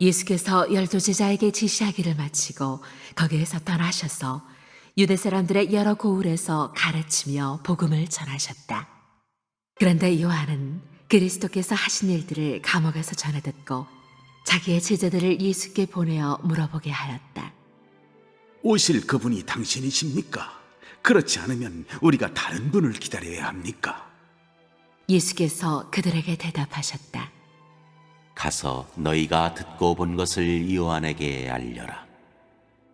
예수께서 열두 제자에게 지시하기를 마치고 거기에서 떠나셔서 유대 사람들의 여러 고을에서 가르치며 복음을 전하셨다. 그런데 요한은 그리스도께서 하신 일들을 감옥에서 전해 듣고 자기의 제자들을 예수께 보내어 물어보게 하였다. 오실 그분이 당신이십니까? 그렇지 않으면 우리가 다른 분을 기다려야 합니까? 예수께서 그들에게 대답하셨다. 가서 너희가 듣고 본 것을 요한에게 알려라.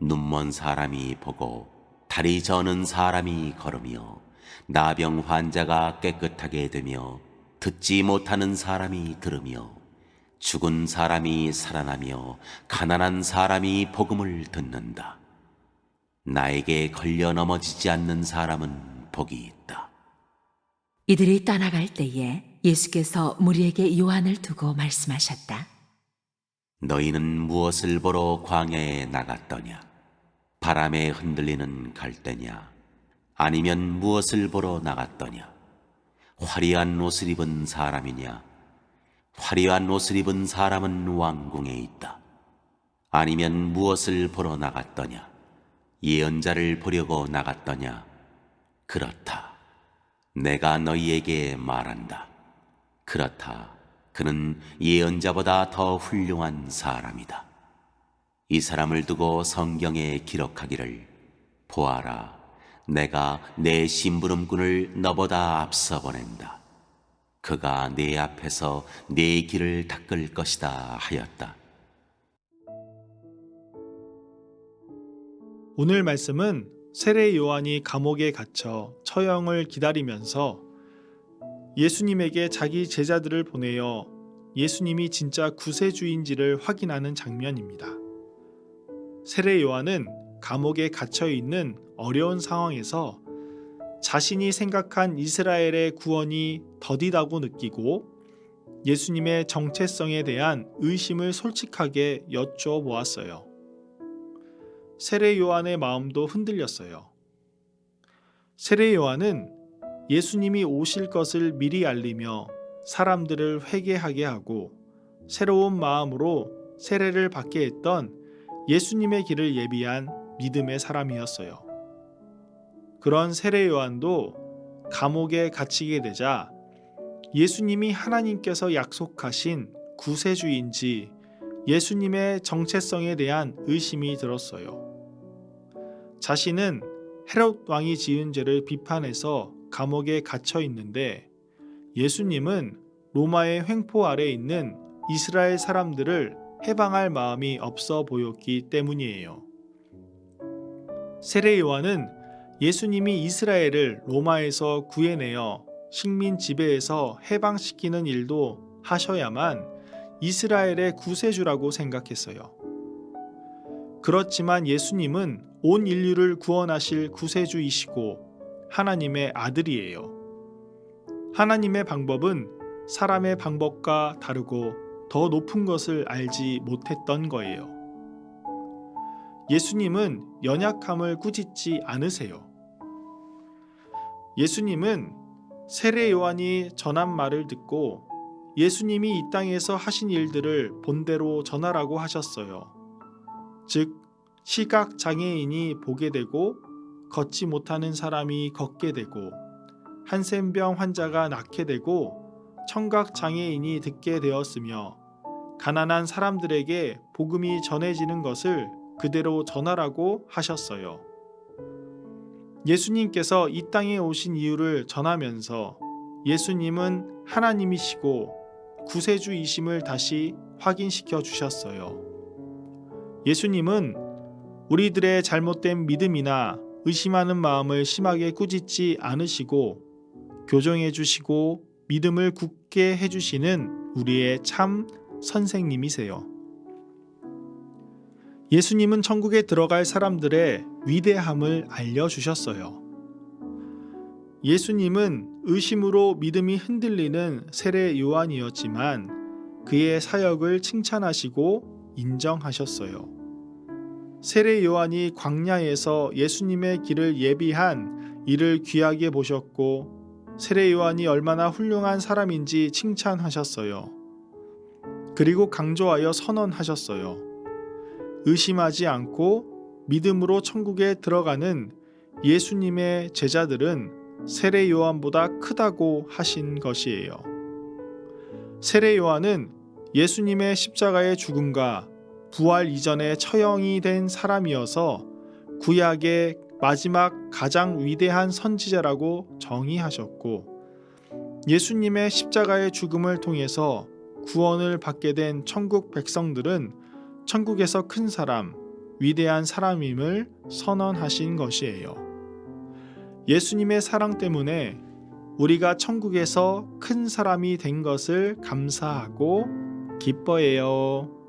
눈먼 사람이 보고 다리 저는 사람이 걸으며 나병 환자가 깨끗하게 되며 듣지 못하는 사람이 들으며 죽은 사람이 살아나며 가난한 사람이 복음을 듣는다. 나에게 걸려 넘어지지 않는 사람은 복이 있다. 이들이 떠나갈 때에 예수께서 무리에게 요한을 두고 말씀하셨다. 너희는 무엇을 보러 광야에 나갔더냐? 바람에 흔들리는 갈대냐? 아니면 무엇을 보러 나갔더냐? 화려한 옷을 입은 사람이냐? 화려한 옷을 입은 사람은 왕궁에 있다. 아니면 무엇을 보러 나갔더냐? 예언자를 보려고 나갔더냐? 그렇다. 내가 너희에게 말한다. 그렇다. 그는 예언자보다 더 훌륭한 사람이다. 이 사람을 두고 성경에 기록하기를 보아라. 내가 내 심부름꾼을 너보다 앞서 보낸다. 그가 내 앞에서 내 길을 닦을 것이다 하였다. 오늘 말씀은 세례 요한이 감옥에 갇혀 처형을 기다리면서 예수님에게 자기 제자들을 보내어 예수님이 진짜 구세주인지를 확인하는 장면입니다. 세례 요한은 감옥에 갇혀 있는 어려운 상황에서 자신이 생각한 이스라엘의 구원이 더디다고 느끼고 예수님의 정체성에 대한 의심을 솔직하게 여쭈어보았어요. 세례 요한의 마음도 흔들렸어요. 세례 요한은 예수님이 오실 것을 미리 알리며 사람들을 회개하게 하고 새로운 마음으로 세례를 받게 했던 예수님의 길을 예비한 믿음의 사람이었어요. 그런 세례 요한도 감옥에 갇히게 되자 예수님이 하나님께서 약속하신 구세주인지 예수님의 정체성에 대한 의심이 들었어요. 자신은 헤롯 왕이 지은 죄를 비판해서 감옥에 갇혀 있는데 예수님은 로마의 횡포 아래 있는 이스라엘 사람들을 해방할 마음이 없어 보였기 때문이에요. 세례 요한은 예수님이 이스라엘을 로마에서 구해내어 식민 지배에서 해방시키는 일도 하셔야만 이스라엘의 구세주라고 생각했어요. 그렇지만 예수님은 온 인류를 구원하실 구세주이시고 하나님의 아들이에요. 하나님의 방법은 사람의 방법과 다르고 더 높은 것을 알지 못했던 거예요. 예수님은 연약함을 꾸짖지 않으세요. 예수님은 세례 요한이 전한 말을 듣고 예수님이 이 땅에서 하신 일들을 본대로 전하라고 하셨어요. 즉, 시각 장애인이 보게 되고 걷지 못하는 사람이 걷게 되고 한센병 환자가 낫게 되고 청각 장애인이 듣게 되었으며 가난한 사람들에게 복음이 전해지는 것을 그대로 전하라고 하셨어요. 예수님께서 이 땅에 오신 이유를 전하면서 예수님은 하나님이시고 구세주이심을 다시 확인시켜 주셨어요. 예수님은 우리들의 잘못된 믿음이나 의심하는 마음을 심하게 꾸짖지 않으시고 교정해 주시고 믿음을 굳게 해 주시는 우리의 참 선생님이세요. 예수님은 천국에 들어갈 사람들의 위대함을 알려 주셨어요. 예수님은 의심으로 믿음이 흔들리는 세례 요한이었지만 그의 사역을 칭찬하시고 인정하셨어요. 세례 요한이 광야에서 예수님의 길을 예비한 이를 귀하게 보셨고 세례 요한이 얼마나 훌륭한 사람인지 칭찬하셨어요. 그리고 강조하여 선언하셨어요. 의심하지 않고 믿음으로 천국에 들어가는 예수님의 제자들은 세례 요한보다 크다고 하신 것이에요. 세례 요한은 예수님의 십자가의 죽음과 부활 이전에 처형이 된 사람이어서 구약의 마지막 가장 위대한 선지자라고 정의하셨고 예수님의 십자가의 죽음을 통해서 구원을 받게 된 천국 백성들은 천국에서 큰 사람, 위대한 사람임을 선언하신 것이에요. 예수님의 사랑 때문에 우리가 천국에서 큰 사람이 된 것을 감사하고 기뻐해요.